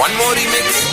One more remix.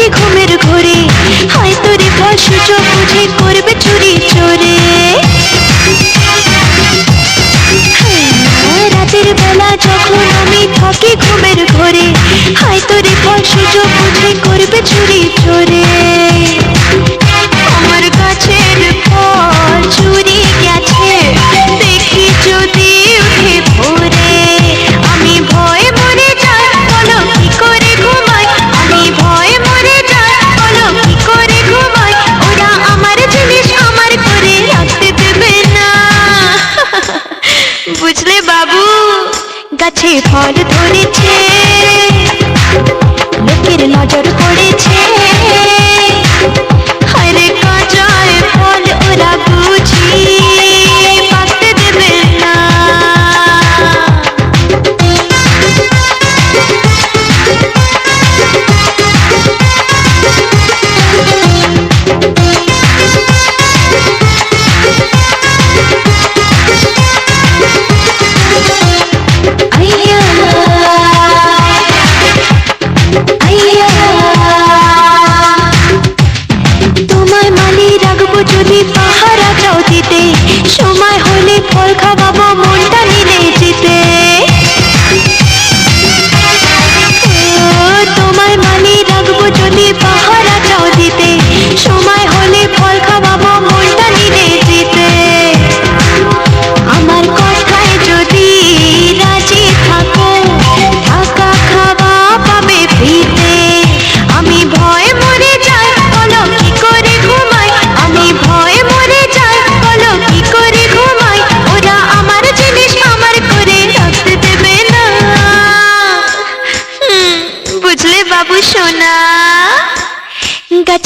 ঢুকে ঘুমের ঘরে। হায় তোরে ফল সুযোগ বুঝে করবে চুরি চোরে। রাতের বেলা যখন আমি থাকি ঘুমের ঘরে, হায় তোরে ফল সুযোগ বুঝে করবে চুরি চোরে। বাবু গাছে ফল ধরেছে।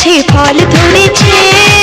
গাছে ফল ধরেছে।